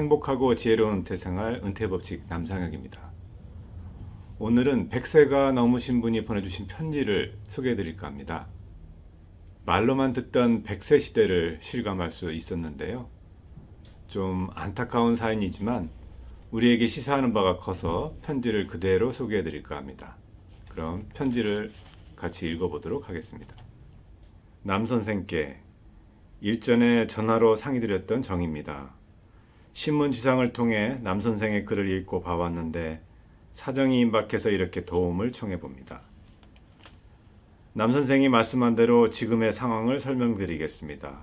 행복하고 지혜로운 은퇴생활 은퇴법칙 남상혁입니다. 오늘은 100세가 넘으신 분이 보내주신 편지를 소개해 드릴까 합니다. 말로만 듣던 100세 시대를 실감할 수 있었는데요. 좀 안타까운 사연이지만 우리에게 시사하는 바가 커서 편지를 그대로 소개해 드릴까 합니다. 그럼 편지를 같이 읽어보도록 하겠습니다. 남 선생께 일전에 전화로 상의드렸던 정입니다. 신문 지상을 통해 남 선생의 글을 읽고 봐왔는데 사정이 임박해서 이렇게 도움을 청해 봅니다. 남 선생이 말씀한 대로 지금의 상황을 설명드리겠습니다.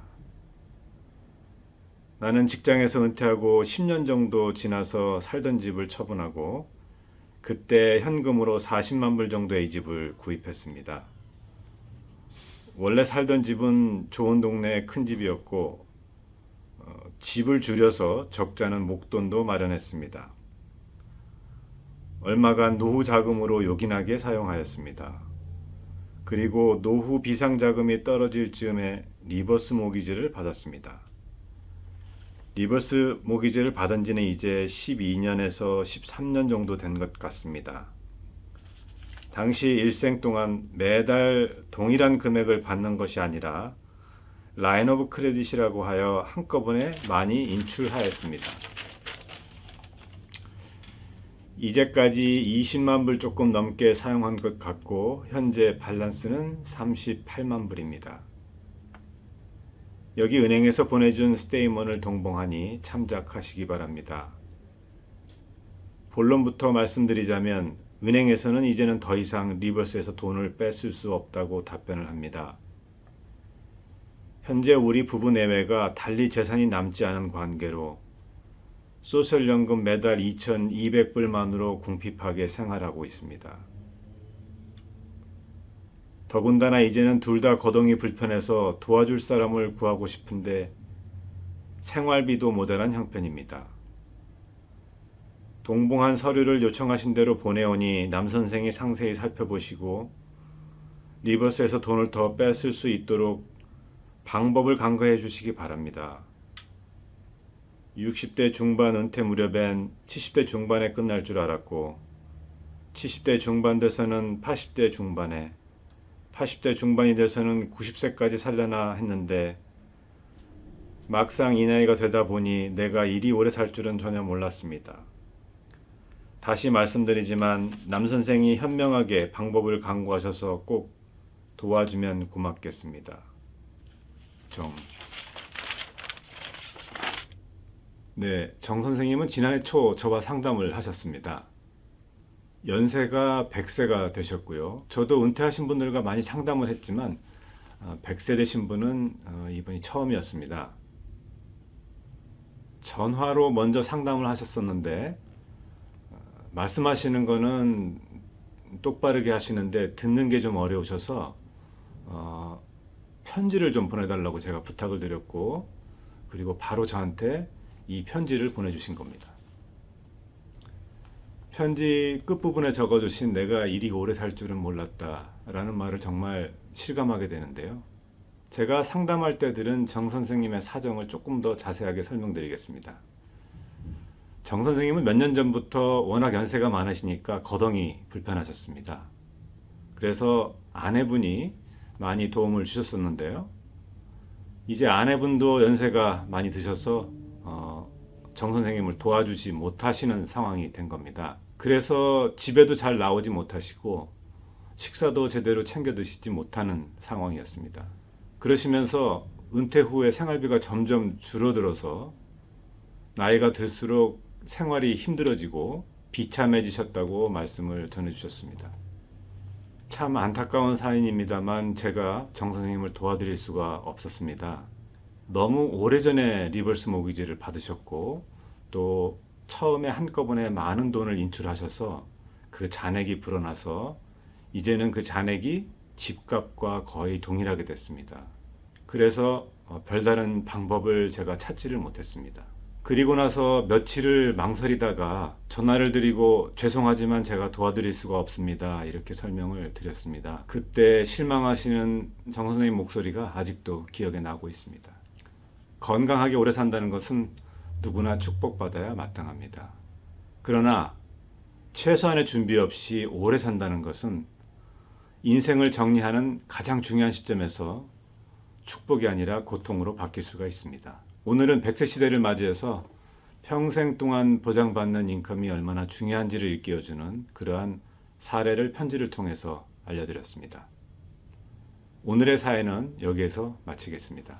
나는 직장에서 은퇴하고 10년 정도 지나서 살던 집을 처분하고 그때 현금으로 40만 불 정도의 집을 구입했습니다. 원래 살던 집은 좋은 동네의 큰 집이었고 어, 집을 줄여서 적자는 목돈도 마련했습니다. 얼마간 노후 자금으로 요긴하게 사용하였습니다. 그리고 노후 비상 자금이 떨어질 즈음에 리버스 모기지를 받았습니다. 리버스 모기지를 받은 지는 이제 12년에서 13년 정도 된 것 같습니다. 당시 일생 동안 매달 동일한 금액을 받는 것이 아니라 라인 오브 크레딧이라고 하여 한꺼번에 많이 인출하였습니다. 이제까지 20만 불 조금 넘게 사용한 것 같고 현재 밸런스는 38만 불입니다. 여기 은행에서 보내준 스테이먼을 동봉하니 참작하시기 바랍니다. 본론부터 말씀드리자면 은행에서는 이제는 더 이상 리버스에서 돈을 뺏을 수 없다고 답변을 합니다. 현재 우리 부부 내외가 달리 재산이 남지 않은 관계로 소셜연금 매달 2,200불만으로 궁핍하게 생활하고 있습니다. 더군다나 이제는 둘 다 거동이 불편해서 도와줄 사람을 구하고 싶은데 생활비도 모자란 형편입니다. 동봉한 서류를 요청하신 대로 보내오니 남 선생이 상세히 살펴보시고 리버스에서 돈을 더 뺏을 수 있도록 방법을 강구해 주시기 바랍니다. 60대 중반 은퇴 무렵엔 70대 중반에 끝날 줄 알았고 70대 중반 돼서는 80대 중반에 80대 중반이 돼서는 90세까지 살려나 했는데 막상 이 나이가 되다 보니 내가 이리 오래 살 줄은 전혀 몰랐습니다. 다시 말씀드리지만 남 선생이 현명하게 방법을 강구하셔서 꼭 도와주면 고맙겠습니다. 정. 네, 정 선생님은 지난해 초 저와 상담을 하셨습니다. 연세가 100세가 되셨고요. 저도 은퇴하신 분들과 많이 상담을 했지만 100세 되신 분은 어, 이번이 처음이었습니다. 전화로 먼저 상담을 하셨었는데 어, 말씀하시는 거는 똑바르게 하시는데 듣는 게 좀 어려우셔서 어, 편지를 좀 보내달라고 제가 부탁을 드렸고 그리고 바로 저한테 이 편지를 보내주신 겁니다. 편지 끝부분에 적어주신 내가 이리 오래 살 줄은 몰랐다 라는 말을 정말 실감하게 되는데요. 제가 상담할 때 들은 정 선생님의 사정을 조금 더 자세하게 설명드리겠습니다. 정 선생님은 몇 년 전부터 워낙 연세가 많으시니까 거동이 불편하셨습니다. 그래서 아내분이 많이 도움을 주셨었는데요. 이제 아내분도 연세가 많이 드셔서 어, 정 선생님을 도와주지 못하시는 상황이 된 겁니다. 그래서 집에도 잘 나오지 못하시고 식사도 제대로 챙겨 드시지 못하는 상황이었습니다. 그러시면서 은퇴 후에 생활비가 점점 줄어들어서 나이가 들수록 생활이 힘들어지고 비참해지셨다고 말씀을 전해주셨습니다. 참 안타까운 사연입니다만 제가 정 선생님을 도와드릴 수가 없었습니다. 너무 오래전에 리버스 모기지를 받으셨고 또 처음에 한꺼번에 많은 돈을 인출하셔서 그 잔액이 불어나서 이제는 그 잔액이 집값과 거의 동일하게 됐습니다. 그래서 어, 별다른 방법을 제가 찾지를 못했습니다. 그리고 나서 며칠을 망설이다가 전화를 드리고 죄송하지만 제가 도와드릴 수가 없습니다. 이렇게 설명을 드렸습니다. 그때 실망하시는 정 선생님 목소리가 아직도 기억에 나고 있습니다. 건강하게 오래 산다는 것은 누구나 축복받아야 마땅합니다. 그러나 최소한의 준비 없이 오래 산다는 것은 인생을 정리하는 가장 중요한 시점에서 축복이 아니라 고통으로 바뀔 수가 있습니다. 오늘은 100세 시대를 맞이해서 평생 동안 보장받는 인컴이 얼마나 중요한지를 일깨워주는 그러한 사례를 편지를 통해서 알려드렸습니다. 오늘의 사회는 여기에서 마치겠습니다.